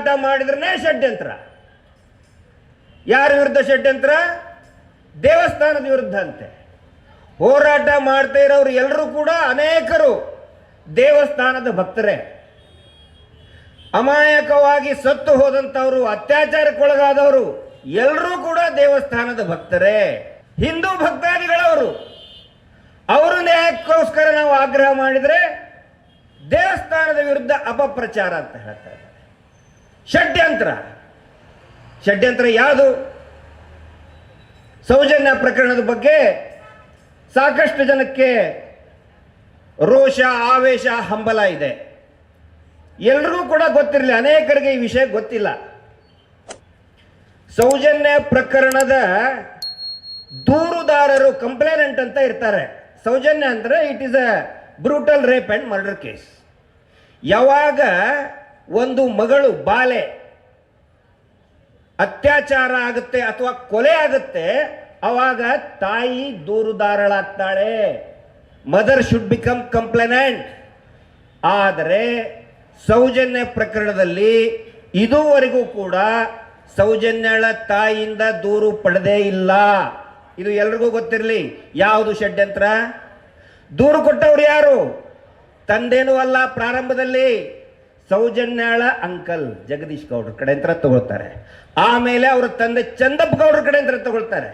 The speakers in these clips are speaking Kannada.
ಹೋರಾಟ ಮಾಡಿದ್ರೆ ಷಡ್ಯಂತ್ರ. ಯಾರ ವಿರುದ್ಧ ಷಡ್ಯಂತ್ರ? ದೇವಸ್ಥಾನದ ವಿರುದ್ಧ ಅಂತೆ. ಹೋರಾಟ ಮಾಡ್ತಾ ಇರೋರು ಎಲ್ಲರೂ ಕೂಡ ಅನೇಕರು ದೇವಸ್ಥಾನದ ಭಕ್ತರೇ. ಅಮಾಯಕವಾಗಿ ಸತ್ತು ಹೋದಂಥವರು ಅತ್ಯಾಚಾರಕ್ಕೊಳಗಾದವರು ಎಲ್ಲರೂ ಕೂಡ ದೇವಸ್ಥಾನದ ಭಕ್ತರೇ. ಹಿಂದೂ ಭಕ್ತಾದಿಗಳವರು. ಅವರು ನ್ಯಾಯಕ್ಕೋಸ್ಕರ ನಾವು ಆಗ್ರಹ ಮಾಡಿದರೆ ದೇವಸ್ಥಾನದ ವಿರುದ್ಧ ಅಪಪ್ರಚಾರ ಅಂತ ಹೇಳ್ತಾ ಇದ್ದಾರೆ ಷಡ್ಯಂತ್ರ. ಷಡ್ಯಂತ್ರ ಯಾವುದು? ಸೌಜನ್ಯ ಪ್ರಕರಣದ ಬಗ್ಗೆ ಸಾಕಷ್ಟು ಜನಕ್ಕೆ ರೋಷ, ಆವೇಶ, ಹಂಬಲ ಇದೆ. ಎಲ್ರಿಗೂ ಕೂಡ ಗೊತ್ತಿರಲಿ, ಅನೇಕರಿಗೆ ಈ ವಿಷಯ ಗೊತ್ತಿಲ್ಲ. ಸೌಜನ್ಯ ಪ್ರಕರಣದ ದೂರುದಾರರು ಕಂಪ್ಲೇನೆಂಟ್ ಅಂತ ಇರ್ತಾರೆ. ಸೌಜನ್ಯ ಅಂದರೆ it is a brutal rape and murder case ಯಾವಾಗ ಒಂದು ಮಗಳು ಬಾಲೆ. ಅತ್ಯಾಚಾರ ಆಗುತ್ತೆ ಅಥವಾ ಕೊಲೆ ಆಗುತ್ತೆ, ಅವಾಗ ತಾಯಿ ದೂರುದಾರಳಾಗ್ತಾಳೆ. ಮದರ್ ಶುಡ್ ಬಿಕಮ್ ಕಂಪ್ಲೇನೆಂಟ್ ಆದರೆ ಸೌಜನ್ಯ ಪ್ರಕರಣದಲ್ಲಿ ಇದುವರೆಗೂ ಕೂಡ ಸೌಜನ್ಯಳ ತಾಯಿಯಿಂದ ದೂರು ಪಡೆದೇ ಇಲ್ಲ. ಇದು ಎಲ್ರಿಗೂ ಗೊತ್ತಿರಲಿ, ಯಾವುದು ಷಡ್ಯಂತ್ರ? ದೂರು ಕೊಟ್ಟವ್ರು ಯಾರು? ತಂದೇನೂ ಅಲ್ಲ ಪ್ರಾರಂಭದಲ್ಲಿ. ಸೌಜನ್ಯಾಳ ಅಂಕಲ್ ಜಗದೀಶ್ ಗೌಡ್ರ ಕಡೆ ಅಂತ ತಗೊಳ್ತಾರೆ. ಆಮೇಲೆ ಅವರ ತಂದೆ ಚಂದಪ್ಪ ಗೌಡ್ರ ಕಡೆ ಅಂತ ತಗೊಳ್ತಾರೆ.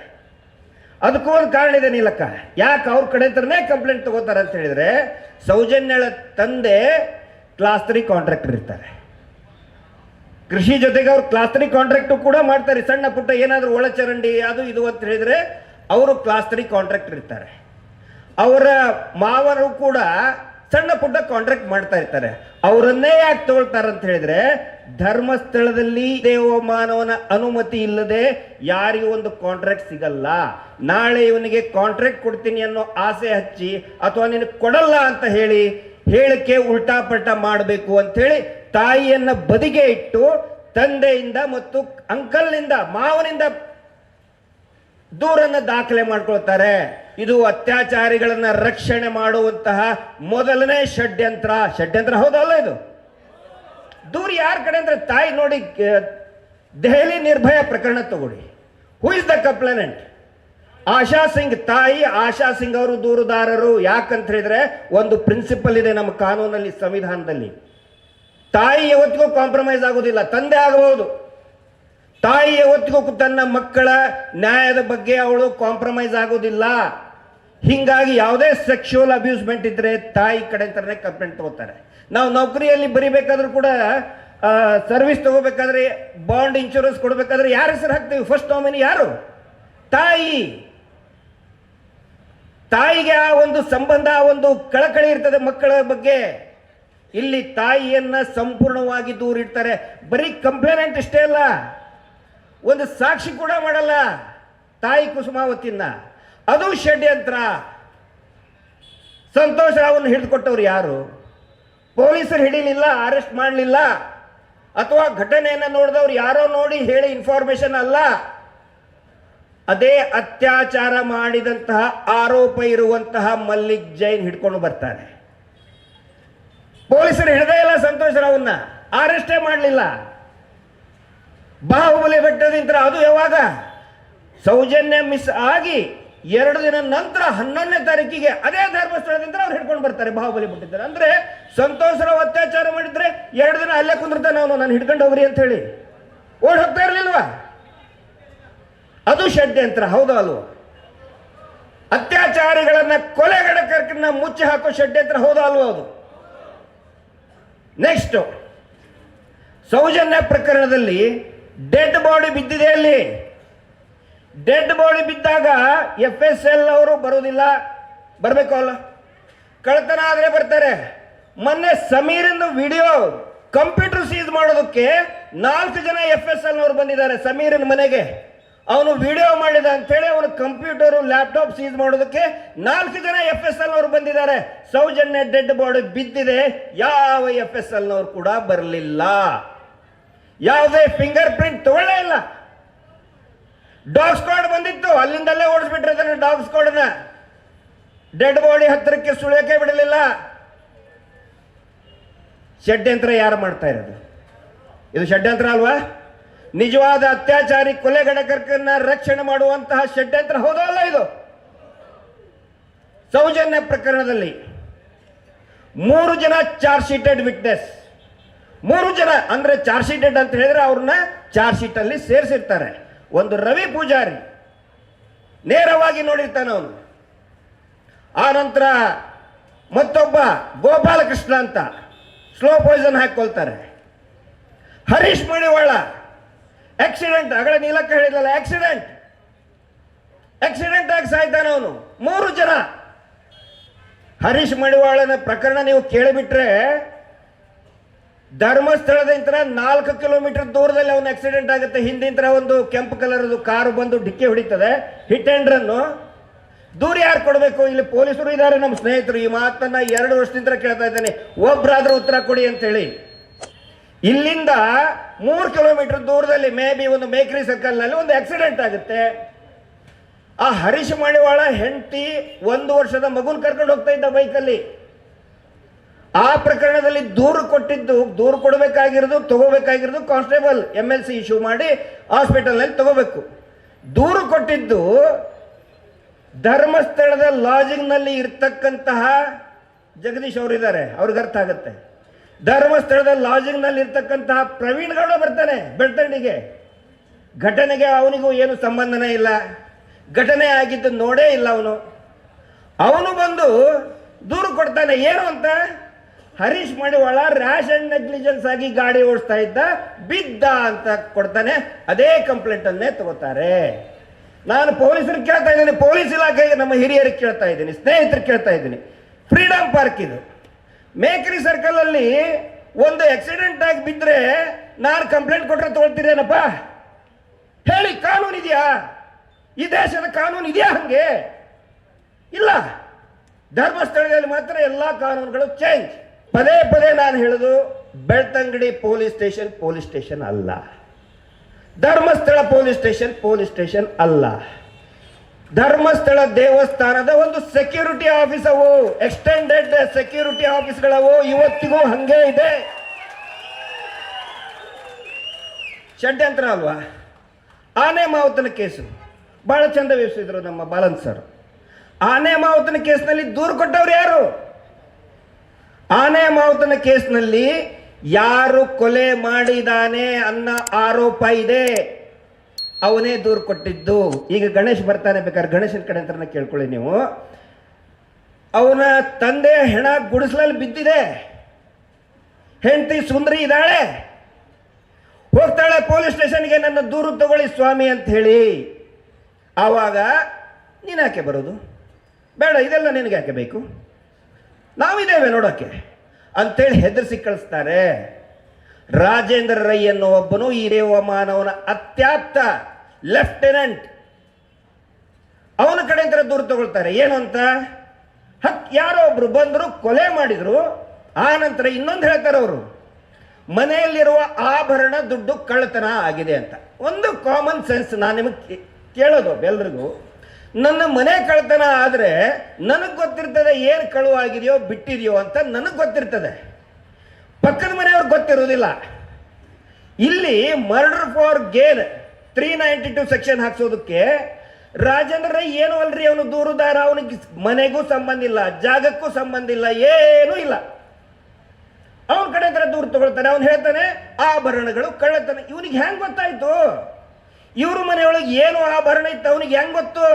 ಅದಕ್ಕೂ ಒಂದು ಕಾರಣ ಇದೆ ನೀಲಕ್ಕ. ಯಾಕೆ ಅವ್ರ ಕಡೆ ಅಂತನೇ ಕಂಪ್ಲೇಂಟ್ ತಗೋತಾರೆ ಅಂತ ಹೇಳಿದ್ರೆ, ಸೌಜನ್ಯಾಳ ತಂದೆ ಕ್ಲಾಸ್ ತ್ರೀ ಕಾಂಟ್ರಾಕ್ಟರ್ ಇರ್ತಾರೆ. ಕೃಷಿ ಜೊತೆಗೆ ಅವ್ರು ಕ್ಲಾಸ್ ತ್ರೀ ಕಾಂಟ್ರಾಕ್ಟ್ ಕೂಡ ಮಾಡ್ತಾರೆ. ಸಣ್ಣ ಪುಟ್ಟ ಏನಾದರೂ ಒಳಚರಂಡಿ ಅದು ಇದು ಅಂತ ಹೇಳಿದ್ರೆ ಅವರು ಕ್ಲಾಸ್ ತ್ರೀ ಕಾಂಟ್ರಾಕ್ಟರ್ ಇರ್ತಾರೆ. ಅವರ ಮಾವರು ಕೂಡ ಸಣ್ಣ ಪುಟ್ಟ ಕಾಂಟ್ರಾಕ್ಟ್ ಮಾಡ್ತಾ ಇರ್ತಾರೆ. ಅವರನ್ನೇ ಯಾಕೆ ತಗೊಳ್ತಾರೆ ಅಂತ ಹೇಳಿದ್ರೆ, ಧರ್ಮಸ್ಥಳದಲ್ಲಿ ದೇವ ಮಾನವನ ಅನುಮತಿ ಇಲ್ಲದೆ ಯಾರಿಗೂ ಒಂದು ಕಾಂಟ್ರಾಕ್ಟ್ ಸಿಗಲ್ಲ. ನಾಳೆ ಇವನಿಗೆ ಕಾಂಟ್ರಾಕ್ಟ್ ಕೊಡ್ತೀನಿ ಅನ್ನೋ ಆಸೆ ಹಚ್ಚಿ, ಅಥವಾ ನಿನಗೆ ಕೊಡಲ್ಲ ಅಂತ ಹೇಳಿ, ಹೇಳಿಕೆ ಉಲ್ಟಾ ಪಲ್ಟಾ ಮಾಡಬೇಕು ಅಂತೇಳಿ ತಾಯಿಯನ್ನ ಬದಿಗೆ ಇಟ್ಟು, ತಂದೆಯಿಂದ ಮತ್ತು ಅಂಕಲ್ನಿಂದ ಮಾವನಿಂದ ದೂರನ್ನ ದಾಖಲೆ ಮಾಡ್ಕೊಳ್ತಾರೆ. ಇದು ಅತ್ಯಾಚಾರಿಗಳನ್ನ ರಕ್ಷಣೆ ಮಾಡುವಂತಹ ಮೊದಲನೇ ಷಡ್ಯಂತ್ರ. ಷಡ್ಯಂತ್ರ ಹೌದಲ್ಲ ಇದು? ದೂರ ಯಾರ ಕಡೆ ಅಂದ್ರೆ ತಾಯಿ ನೋಡಿ ದೆಹಲಿ ನಿರ್ಭಯ ಪ್ರಕರಣ ತಗೊಳ್ಳಿ. Who is the complainant Asha Singh ತಾಯಿ, ಆಶಾ ಸಿಂಗ್ ಅವರು ದೂರುದಾರರು. ಯಾಕಂತ ಹೇಳಿದ್ರೆ ಒಂದು ಪ್ರಿನ್ಸಿಪಲ್ ಇದೆ ನಮ್ಮ ಕಾನೂನಲ್ಲಿ, ಸಂವಿಧಾನದಲ್ಲಿ. ತಾಯಿ ಯಾವತ್ತಿಗೂ ಕಾಂಪ್ರಮೈಸ್ ಆಗೋದಿಲ್ಲ, ತಂದೆ ಆಗಬಹುದು. ತಾಯಿ ಯಾವತ್ತಿಗೂ ತನ್ನ ಮಕ್ಕಳ ನ್ಯಾಯದ ಬಗ್ಗೆ ಅವಳು ಕಾಂಪ್ರಮೈಸ್ ಆಗೋದಿಲ್ಲ. ಹಿಂಗಾಗಿ ಯಾವುದೇ ಸೆಕ್ಷುವಲ್ ಅಬ್ಯೂಸ್ಮೆಂಟ್ ಇದ್ರೆ ತಾಯಿ ಕಡೆ ಥರನೇ ಕಂಪ್ಲೇಂಟ್ ತಗೋತಾರೆ. ನಾವು ನೌಕರಿಯಲ್ಲಿ ಬರಿಬೇಕಾದ್ರೂ ಕೂಡ ಸರ್ವಿಸ್ ತಗೋಬೇಕಾದ್ರೆ ಬಾಂಡ್ ಇನ್ಶೂರೆನ್ಸ್ ಕೊಡಬೇಕಾದ್ರೆ ಯಾರ ಹೆಸರು ಹಾಕ್ತೀವಿ? ಫಸ್ಟ್ ನಾಮಿನಿ ಯಾರು? ತಾಯಿ. ತಾಯಿಗೆ ಆ ಒಂದು ಸಂಬಂಧ, ಆ ಒಂದು ಕಳಕಳಿ ಇರ್ತದೆ ಮಕ್ಕಳ ಬಗ್ಗೆ. ಇಲ್ಲಿ ತಾಯಿಯನ್ನ ಸಂಪೂರ್ಣವಾಗಿ ದೂರಿಡ್ತಾರೆ. ಬರೀ ಕಂಪ್ಲೇನೆಂಟ್ ಇಷ್ಟೇ ಅಲ್ಲ. ಒಂದು ಸಾಕ್ಷಿ ಕೂಡ ಮಾಡಲ್ಲ. ತಾಯಿ ಕುಸುಮಾವತಿನ ಅದು ಷಡ್ಯಂತ್ರ. ಸಂತೋಷ ರಾವನ್ನು ಹಿಡಿದುಕೊಟ್ಟವ್ರು ಯಾರು? ಪೊಲೀಸರು ಹಿಡಿಲಿಲ್ಲ ಅರೆಸ್ಟ್ ಮಾಡಲಿಲ್ಲ. ಅಥವಾ ಘಟನೆಯನ್ನು ನೋಡಿದವ್ರು ಯಾರೋ ನೋಡಿ ಹೇಳಿ ಇನ್ಫಾರ್ಮೇಶನ್ ಅಲ್ಲ. ಅದೇ ಅತ್ಯಾಚಾರ ಮಾಡಿದಂತಹ ಆರೋಪ ಇರುವಂತಹ ಮಲ್ಲಿಕ್ ಜೈನ್ ಹಿಡ್ಕೊಂಡು ಬರ್ತಾರೆ ಪೊಲೀಸರು ಹಿಡದೇ ಇಲ್ಲ ಸಂತೋಷ್ ರಾವ್ನ. ಅರೆಸ್ಟೇ ಮಾಡಲಿಲ್ಲ. ಬಾಹುಬಲಿ ಬೆಟ್ಟದಿಂದ ಅದು ಯಾವಾಗ? ಸೌಜನ್ಯ ಮಿಸ್ ಆಗಿ ಎರಡು ದಿನ ನಂತರ ಹನ್ನೊಂದನೇ ತಾರೀಕಿಗೆ ಅದೇ ಧರ್ಮಸ್ಥಳದಿಂದ ಅವ್ರು ಹಿಡ್ಕೊಂಡು ಬರ್ತಾರೆ ಬಾಹುಬಲಿ ಬಿಟ್ಟಿದ್ದಾರೆ ಅಂದ್ರೆ ಸಂತೋಷರ ಅತ್ಯಾಚಾರ ಮಾಡಿದ್ರೆ ಎರಡು ದಿನ ಅಲ್ಲೇ ಕುಂದಿರ್ತಾನೆ ಅವನು ನಾನು ಹಿಡ್ಕೊಂಡು ಹೋಗ್ರಿ ಅಂತ ಹೇಳಿ. ಓಡ್ ಹೋಗ್ತಾ ಇರ್ಲಿಲ್ವಾ? ಅದು ಷಡ್ಯಂತ್ರ, ಹೌದಾ ಅಲ್ವಾ? ಅತ್ಯಾಚಾರಿಗಳನ್ನ ಕೊಲೆಗಡಕರನ್ನ ಮುಚ್ಚಿ ಹಾಕೋ ಷಡ್ಯಂತ್ರ ಹೌದಾ ಅಲ್ವಾ ಅದು? ನೆಕ್ಸ್ಟ್ ಸೌಜನ್ಯ ಪ್ರಕರಣದಲ್ಲಿ ಡೆಡ್ ಬಾಡಿ ಬಿದ್ದಿದೆ ಅಲ್ಲಿ. ಡೆಡ್ ಬಾಡಿ ಬಿದ್ದಾಗ ಎಫ್ ಎಸ್ ಎಲ್ ಅವರು ಬರೋದಿಲ್ಲ ಬರಬೇಕು ಅಲ್ಲ. ಕಳ್ತನ ಆದರೆ ಬರ್ತಾರೆ. ಮೊನ್ನೆ ಸಮೀರಿನ ವಿಡಿಯೋ ಕಂಪ್ಯೂಟರ್ ಸೀಸ್ ಮಾಡೋದಕ್ಕೆ ನಾಲ್ಕು ಜನ ಎಫ್ ಎಸ್ ಎಲ್ ಬಂದಿದ್ದಾರೆ ಸಮೀರಿನ ಮನೆಗೆ. ಅವನು ವಿಡಿಯೋ ಮಾಡಿದ ಅಂತೇಳಿ ಅವನು ಕಂಪ್ಯೂಟರ್, ಲ್ಯಾಪ್ಟಾಪ್ ಸೀಸ್ ಮಾಡೋದಕ್ಕೆ ನಾಲ್ಕು ಜನ ಎಫ್ ಎಸ್ ಎಲ್ ಬಂದಿದ್ದಾರೆ. ಸೌಜನ್ಯ ಡೆಡ್ ಬಾಡಿ ಬಿದ್ದಿದೆ. ಯಾವ ಎಫ್ ಎಸ್ ಎಲ್ ನವರು ಕೂಡ ಬರಲಿಲ್ಲ. ಯಾವುದೇ ಫಿಂಗರ್ ಪ್ರಿಂಟ್ ತಗೊಳ್ಳೇ ಇಲ್ಲ. ಡಾಗ್ ಸ್ಕ್ವಾಡ್ ಬಂದಿತ್ತು, ಅಲ್ಲಿಂದಲ್ಲೇ ಓಡಿಸ್ಬಿಟ್ಟಿರ್ತಾನೆ ಡಾಗ್ ಸ್ಕ್ವಾಡ್ನ ಡೆಡ್ ಬಾಡಿ ಹತ್ತಿರಕ್ಕೆ ಸುಳಿಯಕ್ಕೆ ಬಿಡಲಿಲ್ಲ. ಷಡ್ಯಂತ್ರ ಯಾರು ಮಾಡ್ತಾ ಇರೋದು? ಇದು ಷಡ್ಯಂತ್ರ ಅಲ್ವಾ? ನಿಜವಾದ ಅತ್ಯಾಚಾರಿ ಕೊಲೆಗಡಕರನ್ನ ರಕ್ಷಣೆ ಮಾಡುವಂತಹ ಷಡ್ಯಂತ್ರ ಹೌದೋ ಅಲ್ಲ ಇದು? ಸೌಜನ್ಯ ಪ್ರಕರಣದಲ್ಲಿ ಮೂರು ಜನ ಚಾರ್ಜ್ ಶೀಟೆಡ್ ವಿಟ್ನೆಸ್ ಮೂರು ಜನ, ಅಂದ್ರೆ ಚಾರ್ಜ್ ಅಂತ ಹೇಳಿದ್ರೆ ಅವ್ರನ್ನ ಚಾರ್ಜ್ ಶೀಟ್ ಅಲ್ಲಿ ಸೇರಿಸಿರ್ತಾರೆ. ಒಂದು ರವಿ ಪೂಜಾರಿ, ನೇರವಾಗಿ ನೋಡಿರ್ತಾನೆ ಅವನು. ಆ ನಂತರ ಮತ್ತೊಬ್ಬ ಗೋಪಾಲಕೃಷ್ಣ ಅಂತ ಸ್ಲೋ ಪಾಯ್ಸನ್ ಹಾಕೊಳ್ತಾರೆ ಹರೀಶ್ ಮಣಿವಾಳ ಆಕ್ಸಿಡೆಂಟ್ ಅಗಳ ನೀಲಕ್ಕ ಹೇಳಿದ್ಲಲ್ಲ ಆಕ್ಸಿಡೆಂಟ್ ಆಕ್ಸಿಡೆಂಟ್ ಆಗಿ ಸಾಯ್ತಾನೆ ಅವನು. ಮೂರು ಜನ. ಹರೀಶ್ ಮಣಿವಾಳನ ಪ್ರಕರಣ ನೀವು ಕೇಳಿಬಿಟ್ರೆ ಧರ್ಮಸ್ಥಳದಿಂದ ನಾಲ್ಕು ಕಿಲೋಮೀಟರ್ ದೂರದಲ್ಲಿ ಅವನ ಆಕ್ಸಿಡೆಂಟ್ ಆಗುತ್ತೆ. ಹಿಂದಿಂತರ ಒಂದು ಕೆಂಪು ಕಲರ್ದು ಕಾರು ಬಂದು ಡಿಕ್ಕಿ ಹೊಡಿತದೆ. ಹಿಟ್ ಅಂಡ್ ರನ್ನು ದೂರ ಯಾರು ಕೊಡಬೇಕು? ಇಲ್ಲಿ ಪೊಲೀಸರು ಇದ್ದಾರೆ ನಮ್ಮ ಸ್ನೇಹಿತರು. ಈ ಮಾತನ್ನ ಎರಡು ವರ್ಷದಿಂದ ಕೇಳ್ತಾ ಇದ್ದೇನೆ. ಒಬ್ಬರಾದ್ರೂ ಉತ್ತರ ಕೊಡಿ ಅಂತೇಳಿ. ಇಲ್ಲಿಂದ ಮೂರು ಕಿಲೋಮೀಟರ್ ದೂರದಲ್ಲಿ ಮೇ ಬಿ ಒಂದು ಮೇಕ್ರಿ ಸರ್ಕಲ್ನಲ್ಲಿ ಒಂದು ಆಕ್ಸಿಡೆಂಟ್ ಆಗುತ್ತೆ. ಆ ಹರೀಶ್ ಮಣಿವಾಳ ಹೆಂಡತಿ ಒಂದು ವರ್ಷದ ಮಗುನ್ ಕರ್ಕೊಂಡು ಹೋಗ್ತಾ ಇದ್ದ ಬೈಕಲ್ಲಿ ಆ ಪ್ರಕರಣದಲ್ಲಿ ದೂರು ಕೊಟ್ಟಿದ್ದು, ದೂರು ಕೊಡಬೇಕಾಗಿರೋದು, ತಗೋಬೇಕಾಗಿರೋದು constable M L C issue ಮಾಡಿ ಹಾಸ್ಪಿಟಲ್ನಲ್ಲಿ ತಗೋಬೇಕು. ದೂರು ಕೊಟ್ಟಿದ್ದು ಧರ್ಮಸ್ಥಳದ ಲಾಜಿಂಗ್ನಲ್ಲಿ ಇರ್ತಕ್ಕಂತಹ ಜಗದೀಶ್ ಅವರಿದ್ದಾರೆ, ಅವ್ರಿಗೆ ಅರ್ಥ ಆಗುತ್ತೆ. ಧರ್ಮಸ್ಥಳದ ಲಾಜಿಂಗ್ನಲ್ಲಿ ಇರ್ತಕ್ಕಂತಹ ಪ್ರವೀಣ್ ಗೌಡ ಬರ್ತಾನೆ ಬೆಳ್ತಂಡಿಗೆ. ಘಟನೆಗೆ ಅವನಿಗೂ ಏನು ಸಂಬಂಧನೇ ಇಲ್ಲ. ಘಟನೆ ಆಗಿದ್ದು ನೋಡೇ ಇಲ್ಲ ಅವನು. ಅವನು ಬಂದು ದೂರು ಕೊಡ್ತಾನೆ, ಏನು ಅಂತ? Harish Madivala rash and negligence ಆಗಿ ಗಾಡಿ ಓಡಿಸ್ತಾ ಇದ್ದ, ಬಿದ್ದ ಅಂತ ಕೊಡ್ತಾನೆ. ಅದೇ ಕಂಪ್ಲೇಂಟ್ ಅನ್ನೇ ತಗೋತಾರೆ. ನಾನು ಪೊಲೀಸರು ಕೇಳ್ತಾ ಇದ್ದೀನಿ, ಪೊಲೀಸ್ ಇಲಾಖೆಗೆ ನಮ್ಮ ಹಿರಿಯರಿಗೆ ಕೇಳ್ತಾ ಇದ್ದೀನಿ, ಸ್ನೇಹಿತರು ಕೇಳ್ತಾ ಇದ್ದೀನಿ. ಫ್ರೀಡಮ್ ಪಾರ್ಕ್ ಇದು. ಮೇಕರಿ ಸರ್ಕಲ್ ಅಲ್ಲಿ ಒಂದು ಆಕ್ಸಿಡೆಂಟ್ ಆಗಿ ಬಿದ್ದರೆ ನಾನು ಕಂಪ್ಲೇಂಟ್ ಕೊಟ್ಟರೆ ತಗೊಳ್ತೀರೇನಪ್ಪ? ಹೇಳಿ, ಕಾನೂನು ಇದೆಯಾ? ಈ ದೇಶದ ಕಾನೂನು ಇದೆಯಾ ಹಂಗೆ? ಇಲ್ಲ. ಧರ್ಮಸ್ಥಳದಲ್ಲಿ ಮಾತ್ರ ಎಲ್ಲ ಕಾನೂನುಗಳು ಚೇಂಜ್ ಪದೇ ಪದೇ ನಾನು ಹೇಳುದು, Belthangady police station police station ಅಲ್ಲ. Dharmasthala police station police station ಅಲ್ಲ. ಧರ್ಮಸ್ಥಳ ದೇವಸ್ಥಾನದ ಒಂದು ಸೆಕ್ಯೂರಿಟಿ ಆಫೀಸ್ ಅವು ಎಕ್ಸ್ಟೆಂಡೆಡ್ ಸೆಕ್ಯೂರಿಟಿ ಆಫೀಸ್ಗಳವು ಇವತ್ತಿಗೂ ಹಂಗೆ ಇದೆ. ಷಡ್ಯಂತ್ರ ಅಲ್ವಾ? ಆನೆ ಮಾವುತನ ಕೇಸು. ಬಹಳ ಚಂದ ವಿವರಿಸಿದ್ರು ನಮ್ಮ ಬಾಲನ್ ಸರ್. ಆನೆ ಮಾವುತನ ಕೇಸ್ನಲ್ಲಿ ದೂರು ಕೊಟ್ಟವ್ರು ಯಾರು? ಆನೆ ಮಾವುತನ ಕೇಸ್ನಲ್ಲಿ ಯಾರು ಕೊಲೆ ಮಾಡಿದಾನೆ ಅನ್ನೋ ಆರೋಪ ಇದೆ. ಅವನೇ ದೂರು ಕೊಟ್ಟಿದ್ದು. ಈಗ ಗಣೇಶ್ ಬರ್ತಾನೆ ಬೇಕಾದ್ರೆ ಗಣೇಶನ ಕಡೆ ಅಂತ ಕೇಳ್ಕೊಳ್ಳಿ ನೀವು. ಅವನ ತಂದೆ ಹೆಣ ಗುಡಿಸ್ಲಲ್ಲಿ ಬಿದ್ದಿದೆ. ಹೆಂಡತಿ ಸುಂದರಿ ಇದ್ದಾಳೆ. ಹೋಗ್ತಾಳೆ ಪೊಲೀಸ್ ಸ್ಟೇಷನ್ಗೆ, ನನ್ನ ದೂರು ತಗೊಳ್ಳಿ ಸ್ವಾಮಿ ಅಂತ ಹೇಳಿ. ಆವಾಗ ನೀನು ಯಾಕೆ ಬರೋದು? ಬೇಡ, ಇದೆಲ್ಲ ನಿನಗೆ ಯಾಕೆ ಬೇಕು? ನಾವಿದ್ದೇವೆ ನೋಡೋಕ್ಕೆ ಅಂತೇಳಿ ಹೆದರಿಸಿ ಕಳಿಸ್ತಾರೆ. ರಾಜೇಂದ್ರ ರೈ ಅನ್ನೋ ಒಬ್ಬನು ಈ ದೇವಮಾನವನ ಅತ್ಯಾಪ್ತ ಲೆಫ್ಟಿನೆಂಟ್. ಅವನ ಕಡೆಯಿಂದ ದೂರು ತಗೊಳ್ತಾರೆ. ಏನು ಅಂತ? ಹಕ್, ಯಾರೋ ಒಬ್ರು ಬಂದರು, ಕೊಲೆ ಮಾಡಿದ್ರು. ಆ ನಂತರ ಇನ್ನೊಂದು ಹೇಳ್ತಾರೆ ಅವರು. ಮನೆಯಲ್ಲಿರುವ ಆಭರಣ ದುಡ್ಡು ಕಳ್ಳತನ ಆಗಿದೆ ಅಂತ. ಒಂದು ಕಾಮನ್ ಸೆನ್ಸ್ ನಾನು ನಿಮಗೆ ಕೇಳೋದು ಎಲ್ರಿಗೂ. ನನ್ನ ಮನೆ ಕಳ್ಳತನ ಆದರೆ ನನಗೆ ಗೊತ್ತಿರ್ತದೆ ಏನು ಕಳುವಾಗಿದೆಯೋ ಬಿಟ್ಟಿದೆಯೋ ಅಂತ ನನಗೆ ಗೊತ್ತಿರ್ತದೆ. ಪಕ್ಕದ ಮನೆಯವ್ರಿಗೆ ಗೊತ್ತಿರೋದಿಲ್ಲ ಇಲ್ಲಿ murder for gain three ninety two section ಹಾಕ್ಸೋದಕ್ಕೆ Rajendra ಏನು ಅಲ್ರಿ ಅವನು ದೂರುದಾರ, ಅವನಿಗೆ ಮನೆಗೂ ಸಂಬಂಧ ಇಲ್ಲ, ಜಾಗಕ್ಕೂ ಸಂಬಂಧ ಇಲ್ಲ, ಏನೂ ಇಲ್ಲ. ಅವನ ಕಡೆ ಹತ್ರ ದೂರು ತಗೊಳ್ತಾನೆ, ಅವನು ಹೇಳ್ತಾನೆ, ಆಭರಣಗಳು ಕಳ್ಳತನ. ಇವನಿಗೆ ಹೆಂಗ್ ಗೊತ್ತಾಯ್ತು? ಇವ್ರ ಮನೆಯೊಳಗೆ ಏನು ಆಭರಣ ಇತ್ತು? ಅವನಿಗೆ ಹೆಂಗ್ ಗೊತ್ತು?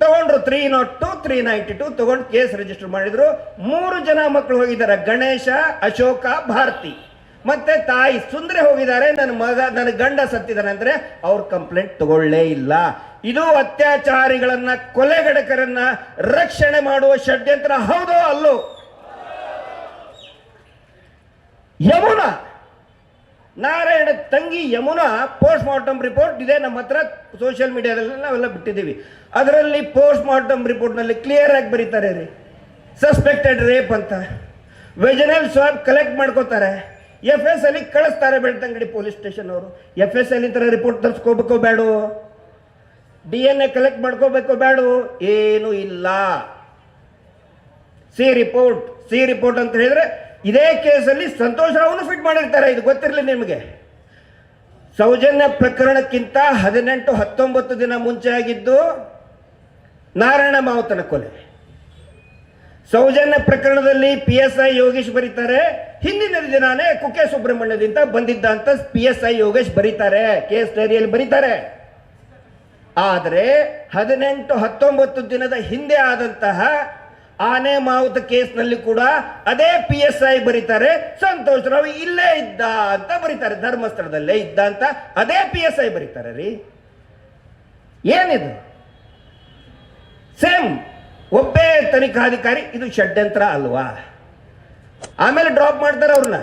ತಗೊಂಡ್ರು three not two three ninety two ತಗೊಂಡು ಕೇಸ್ ರಿಜಿಸ್ಟರ್ ಮಾಡಿದ್ರು. ಮೂರು ಜನ ಮಕ್ಕಳು ಹೋಗಿದ್ದಾರೆ. ಗಣೇಶ, ಅಶೋಕ, ಭಾರತಿ. ಮತ್ತೆ ತಾಯಿ ಸುಂದರಿ ಹೋಗಿದ್ದಾರೆ. ನನ್ನ ಮಗ, ನನ್ನ ಗಂಡ ಸತ್ತಿದ್ದಾನೆ ಅಂದ್ರೆ ಅವ್ರ ಕಂಪ್ಲೇಂಟ್ ತಗೊಳ್ಳೇ ಇಲ್ಲ. ಇದು ಅತ್ಯಾಚಾರಿಗಳನ್ನ ಕೊಲೆಗಡಕರನ್ನ ರಕ್ಷಣೆ ಮಾಡುವ ಷಡ್ಯಂತ್ರ. ಹೌದೋ ಅಲ್ಲೋ? ಯಮುನಾ. ನಾರಾಯಣ ತಂಗಿ ಯಮುನಾ ಪೋಸ್ಟ್ ಮಾರ್ಟಮ್ ರಿಪೋರ್ಟ್ ಇದೆ, ನಮ್ಮ ಹತ್ರ ಸೋಷಿಯಲ್ ಮೀಡಿಯಾದಲ್ಲಿ ನಾವೆಲ್ಲ ಬಿಟ್ಟಿದ್ದೀವಿ. ಅದರಲ್ಲಿ ಪೋಸ್ಟ್ ಮಾರ್ಟಮ್ ರಿಪೋರ್ಟ್ನಲ್ಲಿ ಕ್ಲಿಯರ್ ಆಗಿ ಬರೀತಾರೆ ರೀ. ಸಸ್ಪೆಕ್ಟೆಡ್ ರೇಪ್ ಅಂತ. ವೆಜನಲ್ ಸ್ವಾಬ್ ಕಲೆಕ್ಟ್ ಮಾಡ್ಕೋತಾರೆ. ಎಫ್ ಎಸ್ ಅಲ್ಲಿ ಕಳಿಸ್ತಾರೆ ಬೆಳ್ತಂಗಡಿ ಪೊಲೀಸ್ ಸ್ಟೇಷನ್ ಅವರು. ಎಫ್ ಎಸ್ ಅಲ್ಲಿ ಥರ ರಿಪೋರ್ಟ್ ತರಿಸ್ಕೋಬೇಕೋ ಬೇಡೋ ಡಿ ಎನ್ ಎ ಕಲೆಕ್ಟ್ ಮಾಡ್ಕೋಬೇಕೋ ಬೇಡ ಏನೂ ಇಲ್ಲ. ಸಿ ರಿಪೋರ್ಟ್ ಸಿ ರಿಪೋರ್ಟ್ ಅಂತ ಹೇಳಿದ್ರೆ ಇದೇ ಕೇಸಲ್ಲಿ ಸಂತೋಷ್ ರಾವ್ನು ಫಿಟ್ ಮಾಡಿರ್ತಾರೆ, ಇದು ಗೊತ್ತಿರಲಿ ನಿಮಗೆ. ಸೌಜನ್ಯ ಪ್ರಕರಣಕ್ಕಿಂತ ಹದಿನೆಂಟು ಹತ್ತೊಂಬತ್ತು ದಿನ ಮುಂಚೆ ಆಗಿದ್ದು ನಾರಾಯಣ ಮಾವುತನ ಕೊಲೆ. ಸೌಜನ್ಯ ಪ್ರಕರಣದಲ್ಲಿ ಪಿ ಎಸ್ ಐ ಯೋಗೇಶ್ ಬರೀತಾರೆ, ಹಿಂದಿನ ದಿನಾನೇ ಕುಕ್ಕೆ ಸುಬ್ರಹ್ಮಣ್ಯದಿಂದ ಬಂದಿದ್ದ ಅಂತ ಪಿ ಎಸ್ ಐ ಯೋಗೇಶ್ ಬರೀತಾರೆ, ಕೇಸ್ ಡೈರಿಯಲ್ಲಿ ಬರೀತಾರೆ. ಆದರೆ ಹದಿನೆಂಟು ಹತ್ತೊಂಬತ್ತು ದಿನದ ಹಿಂದೆ ಆದಂತಹ ಆನೆ ಮಾವುತ ಕೇಸ್ನಲ್ಲಿ ಕೂಡ ಅದೇ ಪಿ ಎಸ್ ಐ ಬರೀತಾರೆ. ಸಂತೋಷ್ ರಾವ್ ಇಲ್ಲೇ ಇದ್ದ ಅಂತ ಬರೀತಾರೆ. ಧರ್ಮಸ್ಥಳದಲ್ಲೇ ಇದ್ದ ಅಂತ ಅದೇ ಪಿ ಎಸ್ ಐ ಬರೀತಾರೆ ರೀ. ಏನಿದು? ಸೇಮ್ ಒಬ್ಬೇ ತನಿಖಾಧಿಕಾರಿ, ಇದು ಷಡ್ಯಂತ್ರ ಅಲ್ವಾ? ಆಮೇಲೆ ಡ್ರಾಪ್ ಮಾಡ್ತಾರೆ ಅವ್ರನ್ನ.